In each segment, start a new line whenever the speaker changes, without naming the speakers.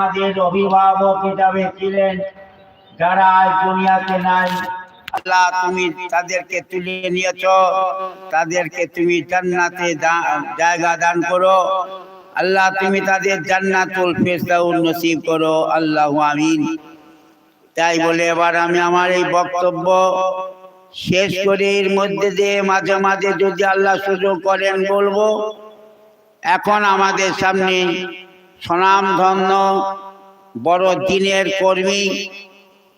আমাদের অভিভাবক হিসাবে ছিলেন যারা আজ দুনিয়াতে নাই। আল্লাহ, তুমি তাদেরকে তুলে নিয়েছ, তাদেরকে তুমি জান্নাতে জায়গা দান করো। আল্লাহ, তুমি তাদের জান্নাতুল ফেরদাউস নসিব করো। আল্লাহু আমিন। তাই বলে এবার আমি আমার এই বক্তব্য শেষ করে এর মধ্যে দিয়ে মাঝে মাঝে যদি আল্লাহ সুযোগ করেন বলব, এখন আমাদের সামনে স্বনামধন্য বড় দিনের কর্মী,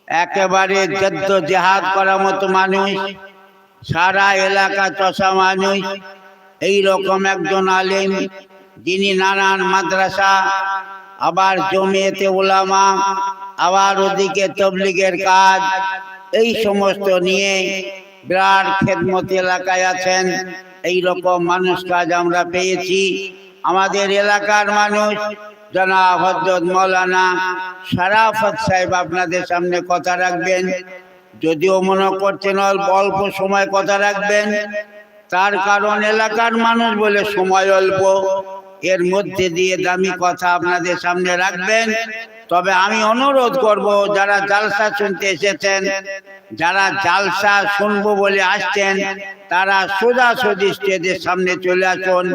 একেবারে যদ্দ জেহাদ করার মতো মানুষ, সারা এলাকা চষা মানুষ এই রকম একজন আলেম, যিনি নানান মাদ্রাসা, আবার জমিয়েতে ওলামা, আবার ওদিকে তবলিগের কাজ, এই সমস্ত নিয়ে বিরাট খেদমত এলাকায় আছেন। এই রকম মানুষ কাজ আমরা পেয়েছি। আমাদের এলাকার মানুষ জনাব হজরত মৌলানা সারাফত সাহেব আপনাদের সামনে কথা রাখবেন। যদিও মনে করছেন অল্প অল্প সময় কথা রাখবেন, তার কারণ এলাকার মানুষ বলে সময় অল্প। এর মধ্যে দিয়ে দামি কথা আপনাদের সামনে রাখবেন। তবে আমি অনুরোধ করব, যারা জালসা শুনতে এসেছেন, যারা জালসা শুনব বলে আসছেন, তারা সোজাসুজি স্টেজের সামনে চলে আসুন।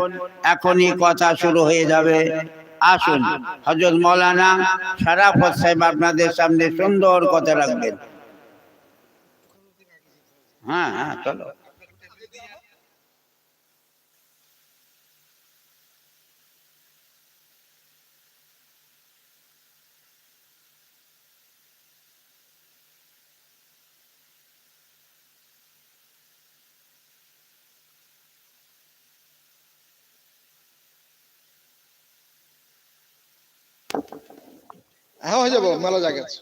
এখনই কথা শুরু হয়ে যাবে। আসুন। হজরত মৌলানা সারাফত সাহেব আপনাদের সামনে সুন্দর কথা রাখবেন। হ্যাঁ হ্যাঁ চলো।
হ্যাঁ হয়ে যাব মেলা জায়গা আছে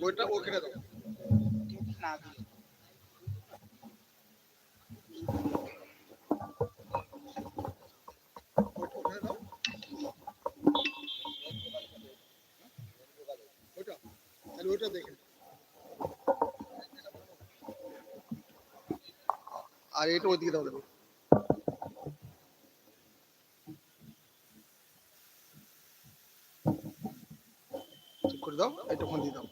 ওইটা ওখানে দাও ওইটা ওখানে দাও। ওইটা তাহলে ওইটা দেখে আর এটা ওইদিকে দাও ঠিক করে দাও এটা ফোন দিয়ে দাও।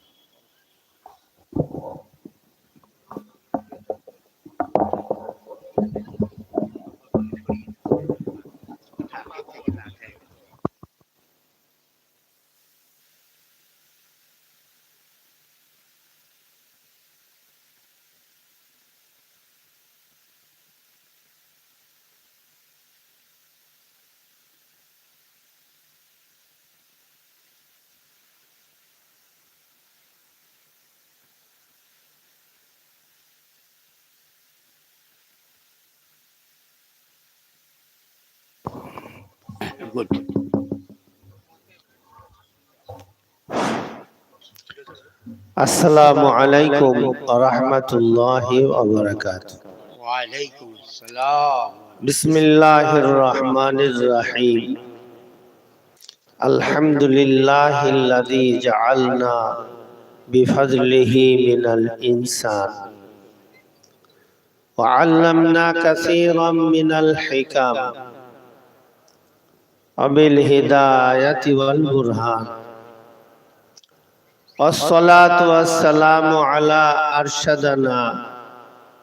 গুড
আসসালামু আলাইকুম রহমতুল্লাহি
ওয়ালাইকুম আসসালাম
বিসমিল্লাহির রহমানির রহিম আলহামদুলিল্লাহিল্লাযী জাআলনা বিফজলিহি মিনাল ইনসান وعلمنا كثيرا من الحكم وبالهداية والبرهان والصلاة والسلام على أرشدنا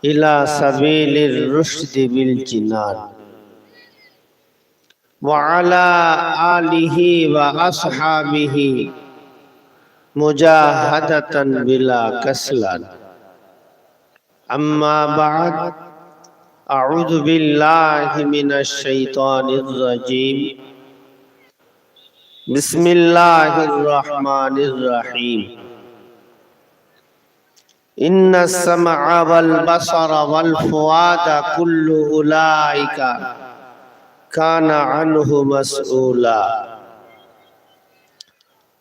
إلى سبيل الرشد بالجنان وعلى آله وأصحابه مجاهدة بلا كسلان أما بعد أعوذ بالله من الشيطان الرجيم بسم الله الرحمن الرحيم إن السمع والبصر والفؤاد كل أولئك كان عنه مسؤولا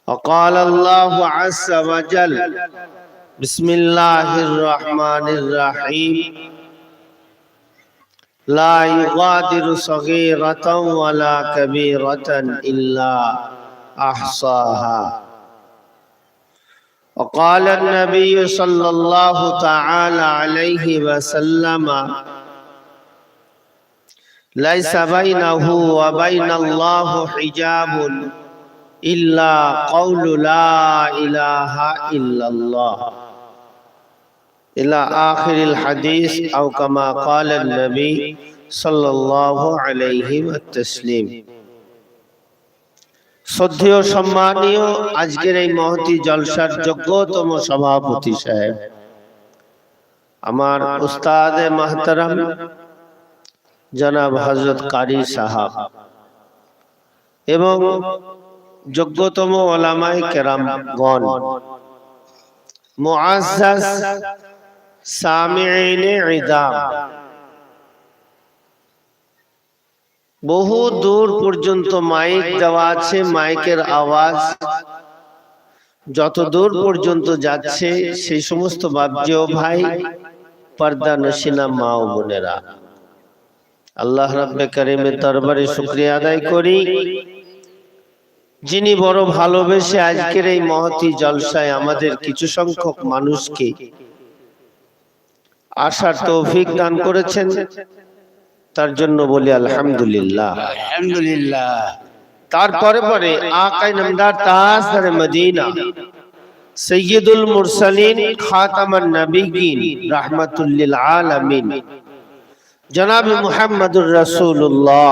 وقال الله عز وجل بسم الله الرحمن الرحيم لا يغادر صغيرة ولا كبيرة إلا أحصاها. وقال النبي صلى الله تعالى عليه وسلم ليس بينه وبين الله حجاب إلا قول لا إله إلا الله. ইল্লাল্লাহ ইলা আখিরিল হাদিস আও কামা ক্বালা নবী সাল্লাল্লাহু আলাইহি ওয়াসাল্লাম শ্রদ্ধেয় সম্মানীয়, আজকের এই মহতি জলসার যোগ্যতম সভাপতি সাহেব, আমার উস্তাদ মাহতারাম, জনাব হজরত কারি সাহাব এবং যোগ্যতম ওলামাই কেরাম গণ, মুআজ্জাজ ইদাম বহু দূর পর্যন্ত মাইক দেওয়া আছে, মাইকের আওয়াজ। যত দূর পর্যন্ত যাচ্ছে, সেই সমস্ত বাবজেও ভাই, পর্দা নসিনা মা ও বোনেরা। আল্লাহ রাব্বে কারিমের দরবারে শুকরিয়া আদায় করি। যিনি বড় ভালোবেসে আজকের এই মহতি জলসায় আমাদের কিছু সংখ্যক মানুষকে আসার তৌফিক দান করেছেন। তার জন্য বলি আলহামদুলিল্লাহ।
আলহামদুলিল্লাহ।
তারপরে পরে আকাই নামদার তাজদার মদিনা। সৈয়দুল মুরসালিন খাতামান নবিয়িন রাহমাতুল লিল আলামিন। জনাব মুহাম্মদুর রাসূলুল্লাহ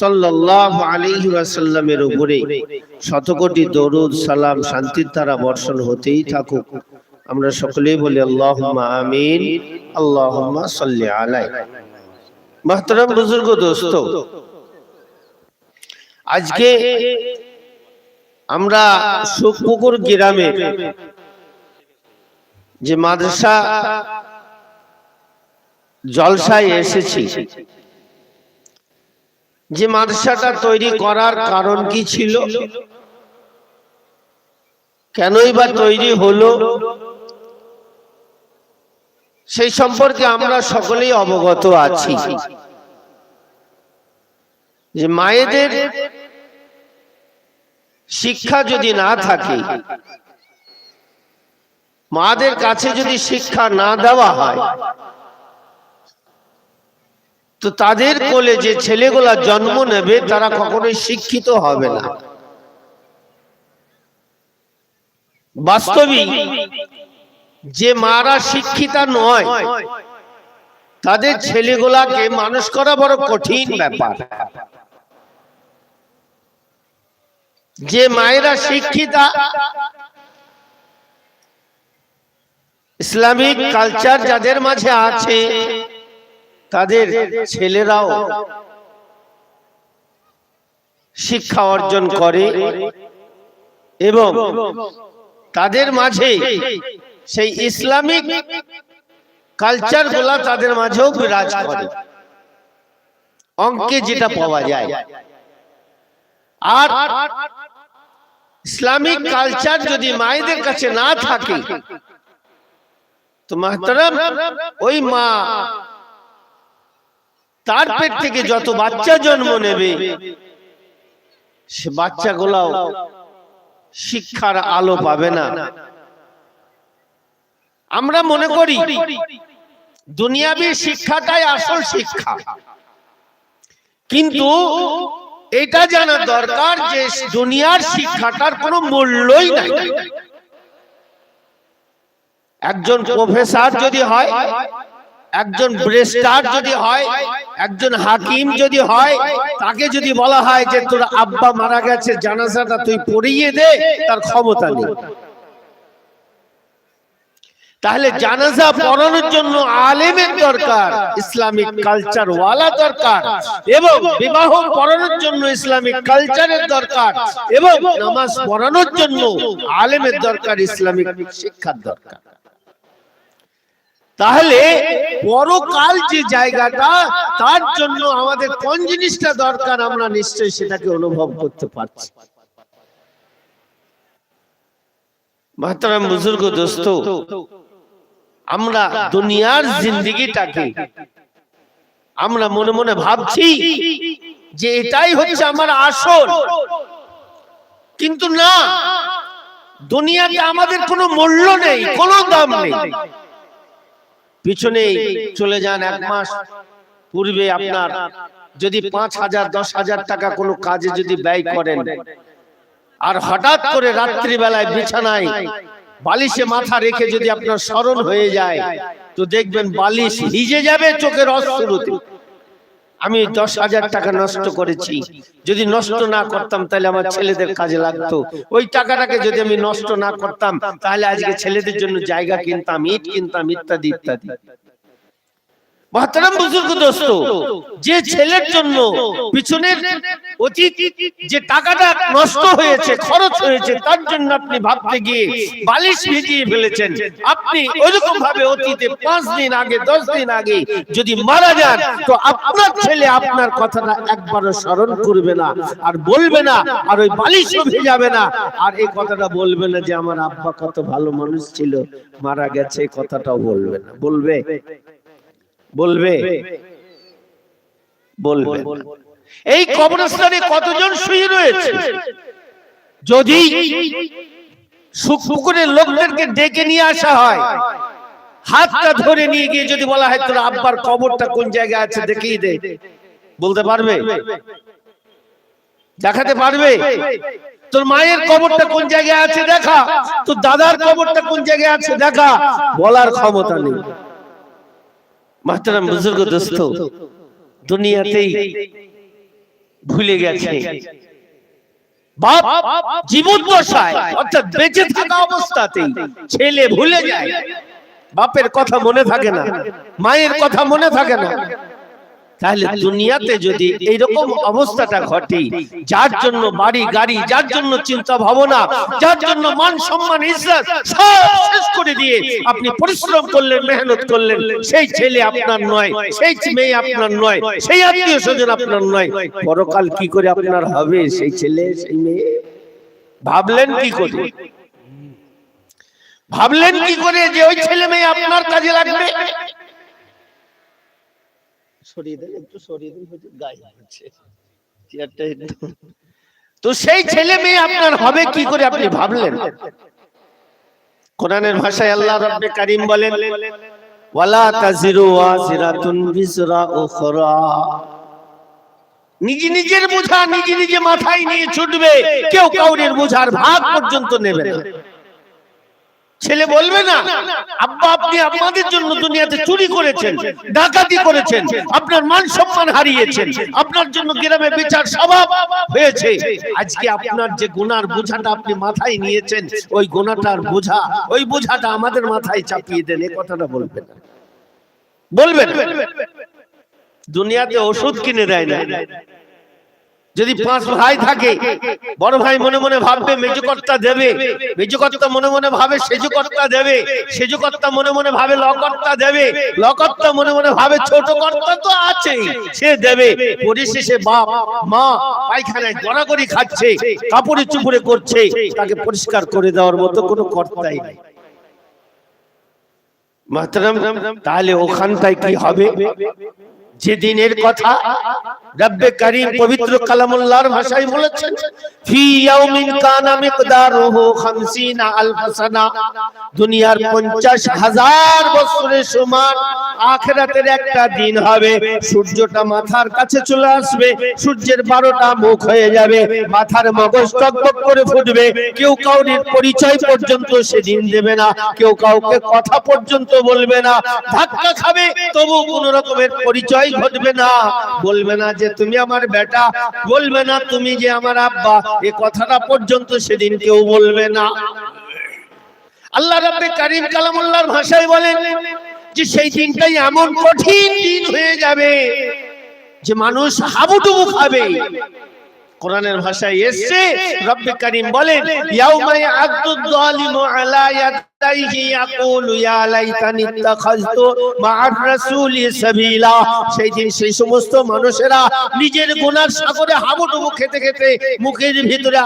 সাল্লাল্লাহু আলাইহি ওয়াসাল্লামের উপরে শতকোটি দরুদ সালাম শান্তির ধারা বর্ষণ হতেই থাকুক। আমরা সকলেই বলি আল্লাহুম্মা আমিন, আল্লাহুম্মা সাল্লি আলাই মাহতারাম বুজুর্গ দোস্ত, আজকে আমরা সুপুকুর গ্রামে যে মাদ্রাসা জলসায় এসেছি, যে মাদ্রাসাটা তৈরি করার কারণ কি ছিল? কেনই বা তৈরি হলো? সেই সম্পর্কে আমরা সকলেই অবগত আছি। যে মায়েদের শিক্ষা যদি না থাকে, মাদের কাছে যদি শিক্ষা না দেওয়া হয়, তো তাদের কোলে যে ছেলেগুলা জন্ম নেবে, তারা কখনোই শিক্ষিত হবে না। বাস্তবিক যে মারা শিক্ষিতা নয় তাদের ছেলেগুলাকে মানুষ করা বড় কঠিন ব্যাপার। যে মায়েরা শিক্ষিতা ইসলামিক কালচার যাদের মাঝে আছে তাদের ছেলেরাও শিক্ষা অর্জন করে এবং তাদের মাঝে সেই ইসলামিক কালচারগুলা তাদের মাঝেও বিরাজ করে। অঙ্কে যেটা পাওয়া যায়। আর ইসলামিক কালচার যদি মায়েদের কাছে না থাকে তো মাহতারাম ওই মা তার পেট থেকে যত বাচ্চা জন্ম নেবে সে বাচ্চাগুলাও শিক্ষার আলো পাবে না। আমরা মনে করি দুনিয়াবি শিক্ষাটাই আসল শিক্ষা। কিন্তু এটা জানা দরকার যে দুনিয়ার শিক্ষাটার কোনো মূল্যই নাই। একজন প্রফেসর যদি হয় একজন ব্রেস্টার যদি হয় একজন হাকিম যদি হয় তাকে যদি বলা হয় যে তোর আব্বা মারা গেছে জানাজাটা তুই পড়িয়ে দে তার ক্ষমতা নেই। তাহলে জানাজা পড়ানোর জন্য আলেমের দরকার ইসলামিক কালচার ওয়ালা দরকার এবং বিবাহ পড়ানোর জন্য ইসলামিক কালচারের দরকার এবং নামাজ পড়ানোর জন্য আলেমের দরকার ইসলামিক শিক্ষার দরকার। তাহলে পরকাল যে জায়গাটা তার জন্য আমাদের কোন জিনিসটা দরকার আমরা নিশ্চয়ই সেটাকে অনুভব করতে পারছি। মাহতারাম বুজুর্গ দোস্ত আমরা দুনিয়ার জিন্দিগিটাকে আমরা মনে মনে ভাবছি যে এটাই হচ্ছে আমার আসল। কিন্তু না, দুনিয়াতে আমাদের কোনো মূল্য নেই, কোনো দাম নেই। পিছনে চলে যান এক মাস, পূর্বে আপনার যদি পাঁচ হাজার, দশ হাজার টাকা কোনো কাজে যদি ব্যয় করেন, আর হঠাৎ করে রাত্রিবেলায় বিছানায় বালিশে মাথা রেখে যদি আপনার স্মরণ হয়ে যায় তো দেখবেন বালিশ ভিজে যাবে চোখের অস্ত্রতে আমি দশ হাজার টাকা নষ্ট করেছি। যদি নষ্ট না করতাম তাহলে আমার ছেলেদের কাজে লাগতো। ওই টাকাটাকে যদি আমি নষ্ট না করতাম তাহলে আজকে ছেলেদের জন্য জায়গা কিনতাম ইট কিনতাম ইত্যাদি। ইত্যাদি। মহাতারাম বুজুর্গ দোস্ত, যে ছেলের জন্য পিছনের অতীত যে টাকাটা নষ্ট হয়েছে, খরচ হয়েছে, তার জন্য আপনি ভাবতে গিয়ে বালিশ ভিজিয়ে ফেলেছেন। আপনি ওইরকম ভাবে অতীতে পাঁচ দিন আগে, দশ দিন আগে যদি মারা যান, তো আপনার ছেলে আপনার কথাটা একবারও স্মরণ করবে না, আর বলবে না, আর ওই বালিশও ভেজাবে না। আর এই কথাটা বলবে না যে, আমার আব্বা কত ভালো মানুষ ছিল, মারা গেছে কথাটাও বলবে না। বলবে? বলবে। বলবে। এই কবরস্থানে কতজন শুয়ে রয়েছে যদি পুকুরের লোকদেরকে ডেকে নিয়ে আসা হয়, হাতটা ধরে নিয়ে গিয়ে যদি বলা হয় তোর আব্বার কবরটা কোন জায়গায় আছে দেখিয়ে দে। বলতে পারবে? দেখাতে পারবে? তোর মায়ের কবরটা কোন জায়গায় আছে দেখা? তোর দাদার কবরটা কোন জায়গায় আছে দেখা? বলার ক্ষমতা নেই। মাহতারাম বুজুর্গ দোস্ত দুনিয়াতেই ভুলে গেছে। বাপ জীবন দশায় অর্থাৎ বেঁচে থাকা অবস্থাতেই ছেলে ভুলে যায়। বাপের কথা মনে থাকে না মায়ের কথা মনে থাকে না। তাহলে দুনিয়াতে যদি এইরকম অবস্থাটা ঘটে যার জন্য বাড়ি গাড়ি যার জন্য চিন্তা ভাবনা যার জন্য মান সম্মান ইজ্জত সব শেষ করে দিয়ে আপনি পরিশ্রম করলেন মেহনত করলেন সেই ছেলে আপনার নয় সেই মেয়ে আপনার নয় সেই আত্মীয় স্বজন আপনার নয়। পরকাল কি করে আপনার হবে সেই ছেলে সেই মেয়ে? ভাবলেন কি করে? ভাবলেন কি করে যে ওই ছেলে মেয়ে আপনার কাজে লাগবে? সরিয়ে দেন, একটু সরিয়ে হয়তো গায়ে হচ্ছে। চেয়ারটা তো সেই ছেলে মেয়ে আপনার হবে কি করে আপনি ভাবলেন? কোরআনের ভাষায় আল্লাহ রাব্বে কারীম বলেন, ওয়ালা তাজিরু ওয়াজিরাতুন উখরা। নিজে নিজের বোঝা নিজে নিজে মাথায় নিয়ে ছুটবে, কেউ কাউরের বোঝার ভাগ পর্যন্ত নেবে না। ছেলে বলবে না, আব্বা আপনি আপনাদের জন্য দুনিয়াতে চুরি করেছেন, ডাকাতি করেছেন, আপনার মান সম্মান হারিয়েছেন, আপনার জন্য গ্রামে বিচার স্বভাব হয়েছে। আজকে আপনার যে গুনার বোঝাটা আপনি মাথায় নিয়েছেন, ওই গুনাটার বোঝা, ওই বোঝাটা আমাদের মাথায় চাপিয়ে দেন এই কথাটা বলবেন না। বলবেন? দুনিয়াতে ওষুধ কিনে দেয় না। যদি পাঁচ ভাই থাকে বড় ভাই মনে মনে ভাববে মেজকর্তা দেবে। মেজকর্তা মনে মনে ভাবে সেজকর্তা দেবে। সেজকর্তা মনে মনে ভাবে লকর্তা দেবে। লকর্তা মনে মনে ভাবে ছোট কর্তা তো আছেই সে দেবে। পরিশেষে বাপ মা পায়খানায় গড়াগড়ি খাচ্ছে কাপড়ে চুপড়ে করছে তাকে পরিষ্কার করে দেওয়ার মতো কোনো কর্তাই নেই। মাতরম তাহলে ওখানটায় কি হবে? যে দিনের কথা রব্বে করিম পবিত্র কালামুল্লাহর ভাষায় বলেছেন, ফি ইয়াউমিন কানা মিকদারুহু 50 আলফ সানা। দুনিয়ার 50 হাজার বছরের সমান আখিরাতের একটা দিন হবে। সূর্যটা মাথার কাছে চলে আসবে, সূর্যের 12টা মুখ হয়ে যাবে, মাথার মগজ টকবক করে ফুটবে। কেউ কাউরির পরিচয় পর্যন্ত সেদিন দেবে না, কেউ কাউকে কথা পর্যন্ত বলবে না। ধাক্কা খাবে তবু কোন রকমের পরিচয় ঘটবে না। বলবে না যে তুমি আমার বেটা, বলবে না তুমি যে আমার আব্বা। এ কথাটা পর্যন্ত সেদিন কেউ বলবে না। আল্লাহ রাব্বে কারিম কালামুল্লাহর ভাষায় বলেন যে সেই দিনটাই এমন কঠিন দিন হয়ে যাবে যে মানুষ হাবুডুবু খাবে। কোরআনের ভাষায় এসছে, রব্বে কারিম বলেন, ইয়াউমা ইয়াদুদ যালিমু আলা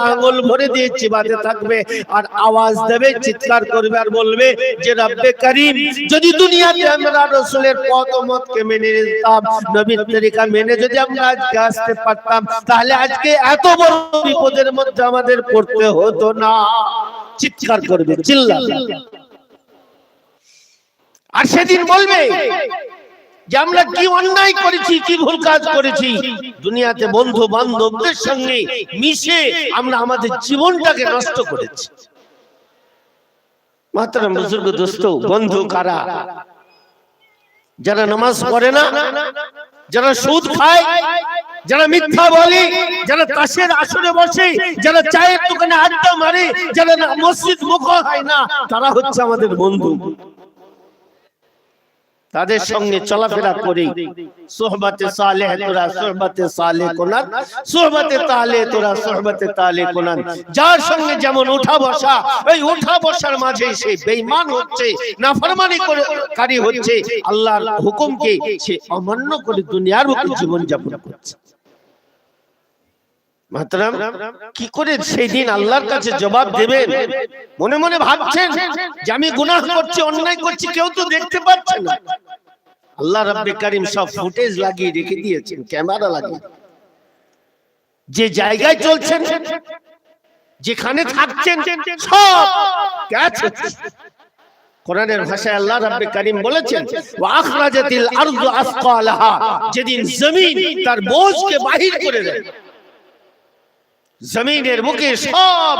আঙ্গুল ভরে দিয়ে থাকবে আর আওয়াজ দেবে, চিৎকার করবে আর বলবে যে রব্বে কারিম, যদি দুনিয়াতে আমরা রাসূলের মেনে নিতাম তরিকা মেনে যদি আমরা আজকে আসতে পারতাম, তাহলে আজকে এত বড় বিপদের মধ্যে আমাদের পড়তে হতো না। চিৎকার করবে চিল্লা আর সেদিন বলবে যে আমরা কি অন্যায় করেছি কি ভুল কাজ করেছি? দুনিয়াতে বন্ধু বান্ধবদের সঙ্গে মিশে আমরা আমাদের জীবনটাকে নষ্ট করেছি। মাতারাম বুজুর্গ দোস্ত বন্ধু কারা? যারা নামাজ পড়ে না যারা সুদ খায় যারা মিথ্যা বলে, যারা তাসের আসরে বসে, যারা চায়ের দোকানে আড্ডা মারে, যারা মসজিদ মুখ হয় না, তারা হচ্ছে আমাদের বন্ধু। তাদের সঙ্গে চলাফেরা করি। সোহবতে সালেহ তোরা সোহবতে সালে কোনান সোহবতে তালে তোরা সোহবতে তালে কোনান যার সঙ্গে যেমন উঠা বসা এই উঠা বসার মাঝে সে বেঈমান হচ্ছে নাফরমানি করে কারি হচ্ছে আল্লাহর হুকুমকে সে অমান্য করে দুনিয়ার বুকে জীবন যাপন করছে। মাতরাম কি করে সেই দিন আল্লাহর কাছে জবাব দেবেন? মনে মনে ভাবছেন যে আমি গুনাহ করছি অন্যায় করছি কেউ তো দেখতে পাচ্ছে না। আল্লাহ রাব্বে কারিম সব ফুটেজ লাগিয়ে রেখে দিয়েছেন ক্যামেরা লাগিয়ে। যে জায়গায় চলছেন যেখানে থাকছেন সব ক্যাচ হচ্ছে। কোরআনের ভাষায় আল্লাহ রাব্বে কারিম বলেছেন ওয়া আখরাজাতিল আরদু আসকালাহা যেদিন জমিন তার বোঝকে বাহির করে দেয়। জমিনের মুখে সব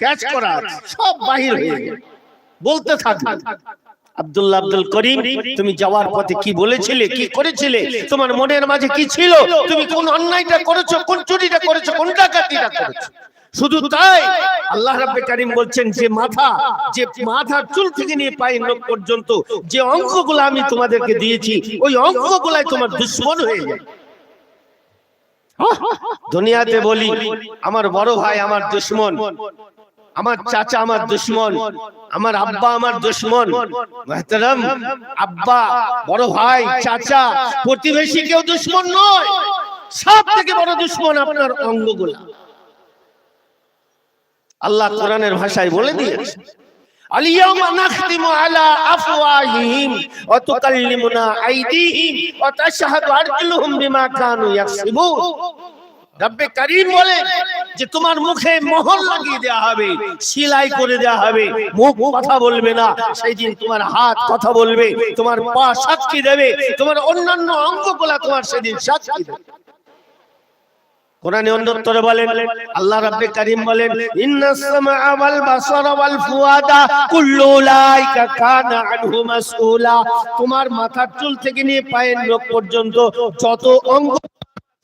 ক্যাচ করা সব বাহির হয়ে গেল। বলতে থাকবে। আব্দুল্লাহ আব্দুল করিম, তুমি যাওয়ার পথে কি বলেছিলে, কি করেছিলে, তোমার মনের মাঝে কি ছিল, তুমি কোন অন্যায়টা করেছ, কোন চুরিটা করেছ, কোন ডাকাতিটা করেছ? শুধু তাই আল্লাহ রাব্বে কারিম বলছেন, যে মাথা, যে মাথার চুল থেকে নিয়ে পায়ের নখ পর্যন্ত যে অঙ্কগুলো আমি তোমাদেরকে দিয়েছি, ওই অঙ্কগুলাই তোমার দুশ্মন হয়ে যায় দুনিয়াতে বলি আমার বড় ভাই আমার দুশ্মন আমার চাচা আমার দুশ্মন আমার আব্বা আমার দুশ্মন। মেহতারাম আব্বা বড় ভাই চাচা প্রতিবেশী কেউ দুশ্মন নয়। সব থেকে বড় দুশ্মন আপনার অঙ্গগুলা। আল্লাহ কোরআনের ভাষায় বলে দিয়েছে। আলিয়াউমা রব্বে করিম বলে যে তোমার মুখে মোহর লাগিয়ে দেওয়া হবে, সিলাই করে দেওয়া হবে। মুখ কথা বলবে না সেই দিন তোমার হাত কথা বলবে, তোমার পা সাক্ষী দেবে, তোমার অন্যান্য অঙ্গগুলা তোমার সেদিন সাক্ষী দেবে। কোরআনে অন্যত্তরে বলেন, আল্লাহ রাব্বে কারীম বলেন ইন্নাস সামআ ওয়াল বাসারা ওয়াল ফুয়াদা কুল্লু উলাইকা কানা আনহু মাসউলা। তোমার মাথার চুল থেকে নিয়ে পায়ের নখ পর্যন্ত যত অঙ্গ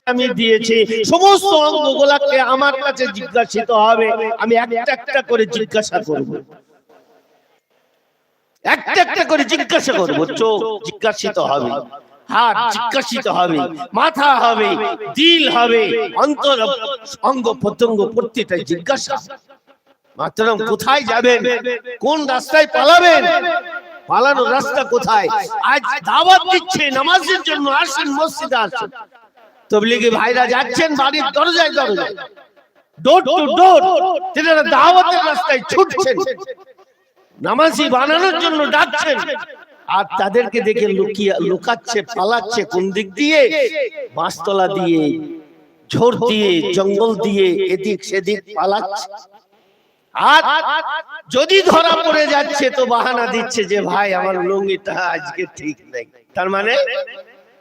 আমি দিয়েছি, সমস্ত অঙ্গগুলাকে আমার কাছে জিজ্ঞাসিত হবে, আমি একটা একটা করে জিজ্ঞাসা করব। একটা একটা করে জিজ্ঞাসা করব, চোখ জিজ্ঞাসিত হবে। হাত জিজ্ঞাসিত হবে মাথা হবে দিল হবে অন্তর অঙ্গ প্রত্যঙ্গ প্রত্যেকটা জিজ্ঞাসা। মাতরম কোথায় যাবেন? কোন রাস্তায় পালাবেন? পালানোর রাস্তা কোথায়? আজ দাওয়াত দিচ্ছে নামাজের জন্য আসেন মসজিদে আসেন। তবলিগি ভাইরা যাচ্ছেন বাড়ির দরজায় দরজায় ডোর টু ডোর তেনারা দাওয়াতের রাস্তায় ছুটছেন। নামাজি বানানোর জন্য ডাকছেন। আর তাদেরকে দেখে লুকিয়ে, লুকাচ্ছে, পালাচ্ছে কোন দিক দিয়ে? বাঁশতলা দিয়ে, ঝোর দিয়ে, জঙ্গল দিয়ে, এদিক সেদিক পালাচ্ছে। আর যদি ধরা পড়ে যাচ্ছে, তো বাহানা দিচ্ছে যে, ভাই, আমার লুঙ্গিটা আজকে ঠিক নেই। তার মানে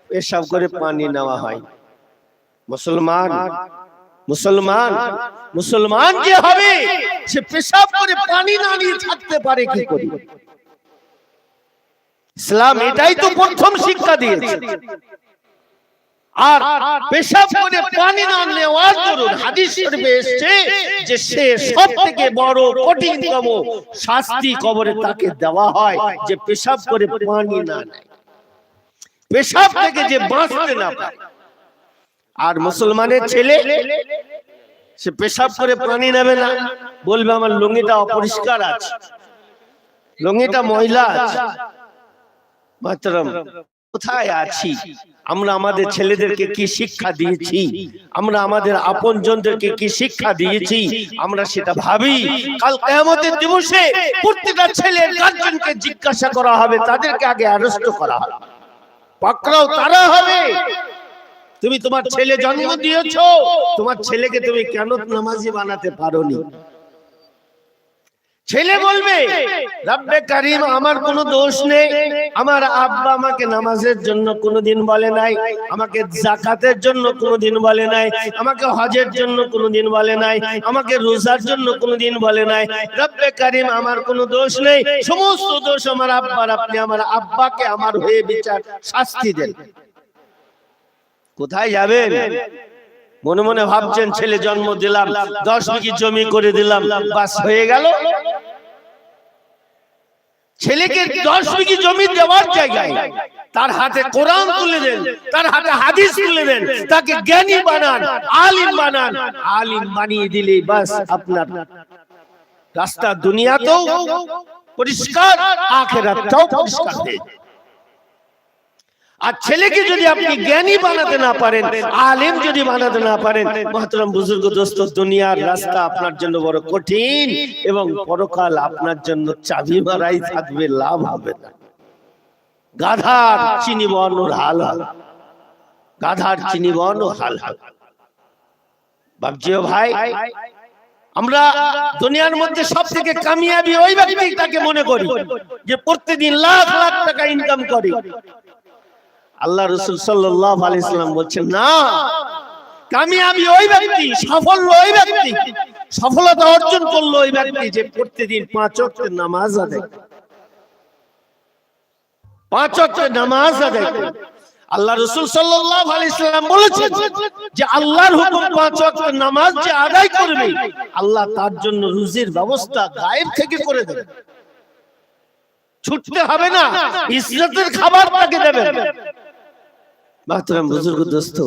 এসব করে পানি নেওয়া হয়। মুসলমান মুসলমান মুসলমান যে হবে, সে পেশাব করে পানি না নিয়ে থাকতে পারে কি করে? ইসলাম এটাই তো প্রথম শিক্ষা দিয়েছে। আর পেশাব করে পানি না নেওয়ার দরুন হাদিস শরীফে এসেছে যে সে সব থেকে বড় কঠিনতম শাস্তি কবরে তাকে দেওয়া হয় যে পেশাব করে পানি না নেয়। পেশাব থেকে যে বাঁচতে না পারে। আর মুসলমানের ছেলে সে পেশাব করে পানি নেবে না বলবে আমার লুঙ্গিটা অপরিষ্কার আছে। লুঙ্গিটা ময়লা আছে। মাতরম, কোথায় আছি? আমরা আমাদের ছেলেদেরকে কি শিক্ষা দিয়েছি? আমরা আমাদের আপনজনদেরকে কি শিক্ষা দিয়েছি? আমরা সেটা ভাবি, কাল কিয়ামতের দিবসে প্রত্যেকটা ছেলের গার্জেনকে জিজ্ঞাসা করা হবে, তাদেরকে আগে অ্যারেস্ট করা হবে। পাকড়াও তারা হবে। তুমি তোমার ছেলে জন্ম দিয়েছ, তোমার ছেলেকে তুমি কেন নামাজি বানাতে পারোনি? ছেলে বলবে রব্বে কারিম আমার কোনো দোষ নেই। আমার আব্বা আমাকে নামাজের জন্য কোনোদিন বলে নাই আমাকে জাকাতের জন্য কোনোদিন বলে নাই আমাকে হজের জন্য কোনোদিন বলে নাই আমাকে রোজার জন্য কোনোদিন বলে নাই। রব্বে কারিম আমার কোনো দোষ নেই। সমস্ত দোষ আমার আব্বার আপনি আমার আব্বাকে আমার হয়ে বিচার শাস্তি দেন। কোথায় যাবেন? মনে মনে ভাবছেন ছেলে জন্ম দিলাম দশ বিঘি জমি করে দিলাম বাস হয়ে গেল ছেলেকে দশ বিঘি জমি দেওয়ার জায়গায় তার হাতে কোরআন তুলে দেন তার হাতে হাদিস তুলে দেন তাকে জ্ঞানী বানান আলিম বানান আলিম বানিয়ে দিলে বাস আপনার রাস্তা দুনিয়াতেও পরিষ্কার আখেরাতটাও পরিষ্কার। আর ছেলেকে যদি আপনি জ্ঞানী বানাতে না পারেন আলেম যদি বানাতে না পারেন মহতরম বুজুর্গ দোস্ত দুনিয়ার রাস্তা আপনার জন্য বড় কঠিন এবং পরকাল আপনার জন্য চাবি মারাই থাকবে লাভ হবে না। গাধার চিনি বর্ণর হাল হাল গাধার চিনি বর্ণ হাল হাল বাবজিও ভাই আমরা দুনিয়ার মধ্যে সব থেকে কামিয়াবি ওই ব্যক্তিটাকে মনে করি যে প্রতিদিন লাখ লাখ টাকা ইনকাম করে। আল্লাহ রসুল সাল্লাহ আলাইসাল্লাম বলছেন না কামিয়াবি ওই ব্যক্তি সফল ওই ব্যক্তি সফলতা অর্জন করল ওই ব্যক্তি যে প্রতিদিন পাঁচ ওয়াক্তের নামাজ আদায় পাঁচ নামাজ আদায় আল্লাহ রসুল সাল্লাহ আলাইসাল্লাম বলেছেন যে আল্লাহর হুকুম পাঁচ নামাজ যে আদায় করবে আল্লাহ তার জন্য রুজির ব্যবস্থা গায়েব থেকে করে দেবে। ছুটতে হবে না ইসরাতের খাবার তাকে দেবেন মাহতারাম বুজুর্গ দোস্ত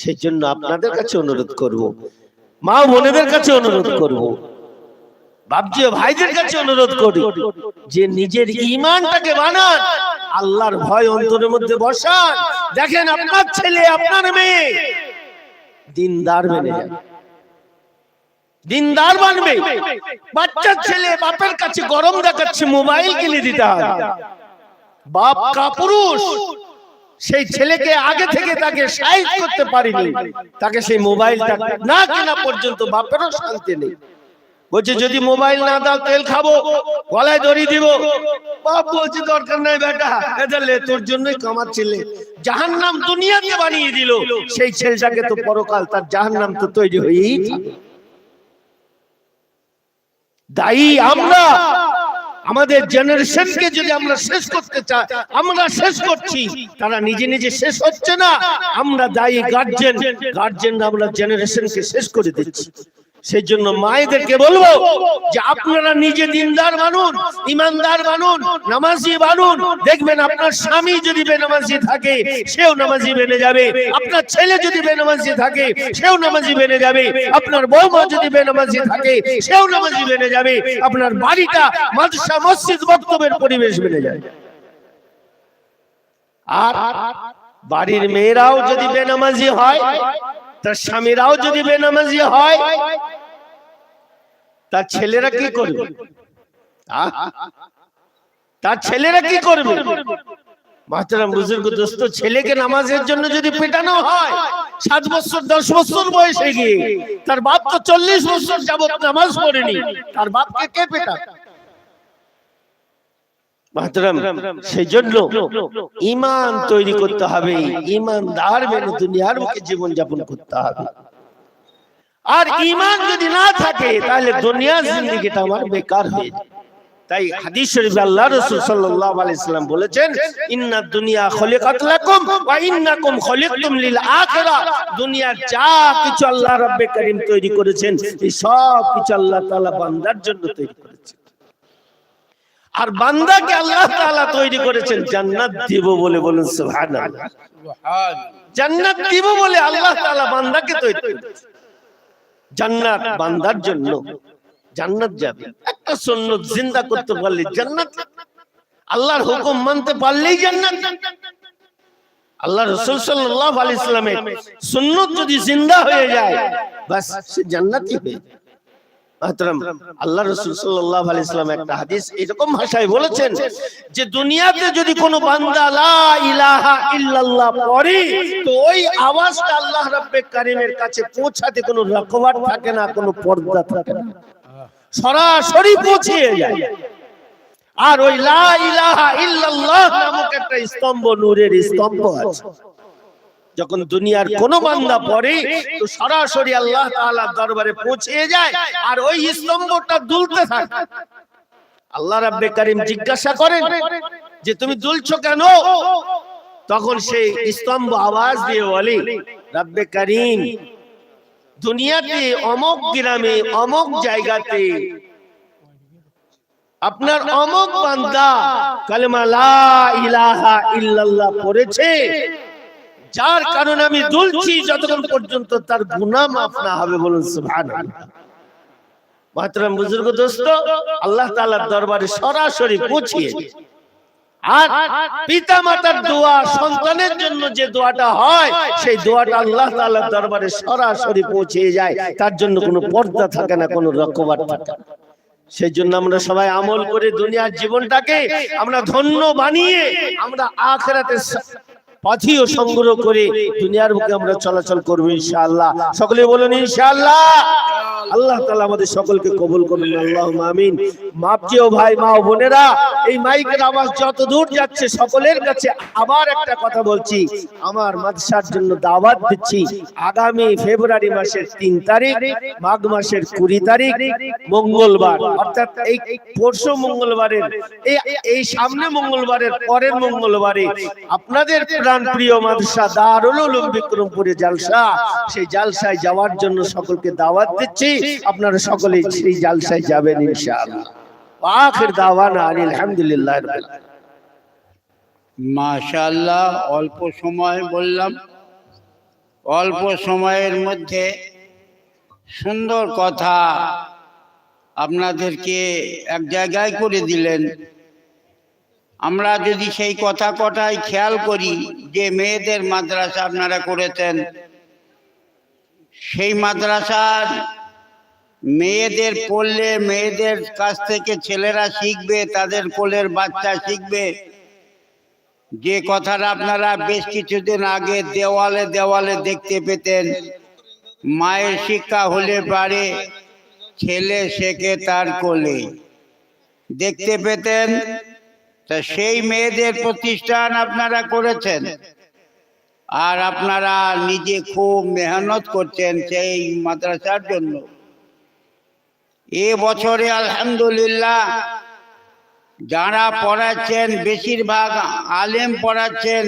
সেই জন্য আপনাদের কাছে অনুরোধ করব। মা বোনেদের কাছে অনুরোধ করব। আল্লাহর ভয় অন্তরের মধ্যে বসান। দেখেন আপনার ছেলে, আপনার মেয়ে দিনদার মেনে দিনদার বানবে। বাচ্চার ছেলে বাপের কাছে গরম দেখাচ্ছে, মোবাইল কিনে দিতে হবে বাপ কাপুরুষ। সেই ছেলেকে আগে থেকে তাকে সাইজ করতে পারিনি। তাকে সেই মোবাইলটা না কেনা পর্যন্ত বাপেরও শান্তি নেই। বলছে যদি মোবাইল না দাও তেল খাব গলায় দড়ি দিব। বাপ বলছে দরকার নাই বেটা এটা লে তোর জন্যই কামাচ্ছিলে। জাহান্নাম দুনিয়াতে বানিয়ে দিল। সেই ছেলেটাকে তো পরকাল তার জাহান্নাম তো তৈরি হয়েই দায়ী আমরা। আমাদের জেনারেশনকে যদি আমরা শেষ করতে চাই, আমরা শেষ করছি। তারা নিজে নিজে শেষ হচ্ছে না। আমরা দায়ী গার্জেন গার্জেন আমরা জেনারেশনকে শেষ করে দিচ্ছি। সেই জন্য মায়েদেরকে বলব যে আপনারা নিজে দিনদার বানুন ইমানদার বানুন নামাজি বানুন দেখবেন আপনার স্বামী যদি বেনামাজি থাকে সেও নামাজি বেনে যাবে। আপনার ছেলে যদি বেনামাজি থাকে সেও নামাজি বেনে যাবে। আপনার বৌমা যদি বেনামাজি থাকে সেও নামাজি বেনে যাবে। আপনার বাড়িটা মাদ্রাসা মসজিদ বক্তব্যের পরিবেশ বেনে যায় আর বাড়ির মেয়েরাও যদি বেনামাজি হয় তার স্বামীরাও যদি বেনামাজি হয়, তার ছেলেরা কি করবে? তার ছেলেরা কি করবে? বুজুর্গ দোস্ত, ছেলেকে নামাজের জন্য যদি পেটানো হয়, সাত বছর, দশ বছর বয়সে গিয়ে তার বাপ তো চল্লিশ বছর যাবত নামাজ পড়েনি, তার বাপকে কে পেটা মাহতারাম সেই জন্য ইমান তৈরি করতে হবে ইমানদার মেনে দুনিয়ার মুখে জীবন যাপন করতে হবে। আর ইমান যদি না থাকে তাহলে দুনিয়ার জিন্দগিটা আমার বেকার হয়ে যায়। তাই হাদিস শরীফে আল্লাহ রাসূল সাল্লাল্লাহু আলাইহি সাল্লাম বলেছেন ইন্না দুনিয়া খলিকাত লাকুম ওয়া ইন্নাকুম খলিকতুম লিল আখিরা দুনিয়ার যা কিছু আল্লাহ রাব্বে কারীম তৈরি করেছেন এই সব কিছু আল্লাহ তাআলা বান্দার জন্য তৈরি করেছেন। আর বান্দাকে আল্লাহ তাআলা তৈরি করেছেন জান্নাত দিব বলে বলুন সুবহানাল্লাহ। জান্নাত দিব বলে আল্লাহ তাআলা বান্দাকে তৈরি করেছেন। জান্নাত বান্দার জন্য জান্নাত যাবে। একটা সুন্নত জিন্দা করতে পারলে জান্নাত আল্লাহর হুকুম মানতে পারলেই জান্নাত। আল্লাহ রাসূল সাল্লাল্লাহু আলাইহি সাল্লামের সুন্নত যদি জিন্দা হয়ে যায় বাস সে জান্নাতই হয়ে যায়। মাহতারাম আল্লাহ রাসূল সাল্লাল্লাহু আলাইহি সাল্লাম একটা হাদিস এরকম ভাষায় বলেছেন যে দুনিয়াতে যদি কোনো বান্দা লা ইলাহা ইল্লাল্লাহ পড়ে তো ওই আওয়াজটা আল্লাহ রাব্বে কারীমের কাছে পৌঁছাতে কোনো থাকে না কোনো পর্দা থাকে না। সরাসরি যায়। আর ওই লা ইলাহা ইল্লাল্লাহ নামক একটা স্তম্ভ নূরের স্তম্ভ আছে। যখন দুনিয়ার কোন বান্দা পড়ে তো সরাসরি আল্লাহ তাআলার দরবারে পৌঁছে যায় আর ওই স্তম্ভটা দুলতে থাকে। আল্লাহ রাব্বে কারীম জিজ্ঞাসা করেন যে তুমি দুলছো কেন? তখন সেই স্তম্ভ আওয়াজ দিয়ে বলে রাব্বে কারীম দুনিয়াতে অমক গ্রামে অমক জায়গাতে আপনার অমক বান্দা কালেমা লা ইলাহা ইল্লাল্লাহ পড়েছে। যার কারণে আমি দুলছি যতক্ষণ পর্যন্ত তার গুনাহ মাফ না হবে বলুন সুবহানাল্লাহ। মাহতারাম বুজুর্গ দোস্ত আল্লাহ তাআলার দরবারে সরাসরি পৌঁছিয়ে। আর পিতা মাতার দোয়া সন্তানের জন্য যে দোয়াটা হয় সেই দোয়াটা আল্লাহ তাআলার দরবারে সরাসরি পৌঁছে যায় তার জন্য কোনো পর্দা থাকে না কোনো রকবার থাকে। সেই জন্য আমরা সবাই আমল করে দুনিয়ার জীবনটাকে আমরা ধন্য বানিয়ে আমরা আখেরাতে পাথিও সংগ্রহ করে দুনিয়ার বুকে আমরা চলাচল করব ইনশাআল্লাহ। সকলে বলুন ইনশাআল্লাহ। আল্লাহ তাআলা আমাদের সকলকে কবুল করুন আল্লাহ আমিন। মাপ চেয়েও ভাই মা ও বোনেরা এই মাইকের আওয়াজ যত দূর যাচ্ছে সকলের কাছে আবার একটা কথা বলছি। আমার মাদ্রাসার জন্য দাওয়াত দিচ্ছি আগামী ফেব্রুয়ারি মাসের তিন তারিখ মাঘ মাসের কুড়ি তারিখ মঙ্গলবার। অর্থাৎ এই পরশু মঙ্গলবারের এই এই সামনে মঙ্গলবারের পরের মঙ্গলবারে আপনাদের প্রাণ প্রিয় মাদ্রাসা দারুল বিক্রমপুরে জালসা। সেই জালসায় যাওয়ার জন্য সকলকে দাওয়াত দিচ্ছি। আপনারা সকলেই সেই জালসায় যাবেন আখির দাওয়ানা আলহামদুলিল্লাহ
অল্প সময় বললাম। অল্প সময়ের মধ্যে সুন্দর কথা আপনাদেরকে এক জায়গায় করে দিলেন। আমরা যদি সেই কথা কটাই খেয়াল করি যে মেয়েদের মাদ্রাসা আপনারা করেছেন, সেই মাদ্রাসার মেয়েদের পড়লে মেয়েদের কাছ থেকে ছেলেরা শিখবে, তাদের কোলের বাচ্চা শিখবে। যে কথাটা আপনারা বেশ কিছুদিন আগে দেওয়ালে দেওয়ালে দেখতে পেতেন, মায়ের শিক্ষা হলে পারে, ছেলে শেখে তার কোলে। দেখতে পেতেন তা সেই মেয়েদের প্রতিষ্ঠান আপনারা করেছেন? আর আপনারা নিজে খুব মেহনত করছেন সেই মাদ্রাসার জন্য। এ বছরে আলহামদুলিল্লাহ যারা পড়াচ্ছেন, বেশিরভাগ আলেম পড়াচ্ছেন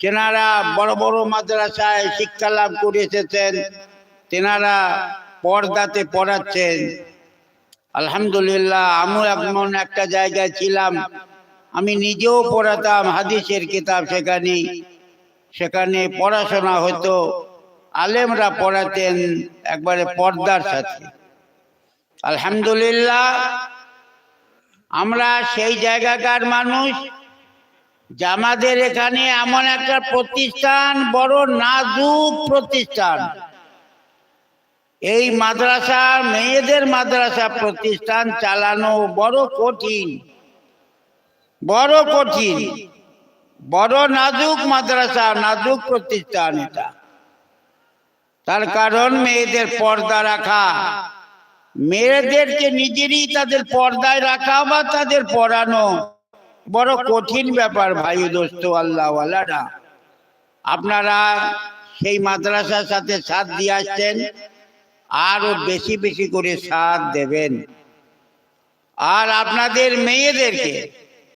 যেনারা বড় বড় মাদ্রাসায় শিক্ষা লাভ করে এসেছেন, তেনারা পর্দাতে পড়াচ্ছেন। আলহামদুলিল্লাহ, আমিও এমন একটা জায়গায় ছিলাম। আমি নিজেও পড়াতাম হাদিসের কিতাব সেখানে। সেখানে পড়াশোনা হতো। আলেমরা পড়াতেন একবারে পর্দার সাথে। আলহামদুলিল্লাহ, আমরা সেই জায়গাকার মানুষ যে আমাদের এখানে এমন একটা প্রতিষ্ঠান, বড় নাজুক প্রতিষ্ঠান। এই মাদ্রাসা, মেয়েদের মাদ্রাসা প্রতিষ্ঠান চালানো বড় কঠিন। বড় কঠিন, বড় নাজুক মাদ্রাসা, নাজুক প্রতিষ্ঠান এটা। তার কারণ মেয়েদের পর্দা রাখা। মেয়েদেরকে নিজেরই তাদের পর্দায় রাখা বা তাদের পড়ানো বড় কঠিন ব্যাপার ভাই দোস্ত, আল্লাহওয়ালারা। আপনারা সেই মাদ্রাসার সাথে সাথ দিয়ে আসছেন আরও বেশি বেশি করে সাথ দেবেন। আর আপনাদের মেয়েদেরকে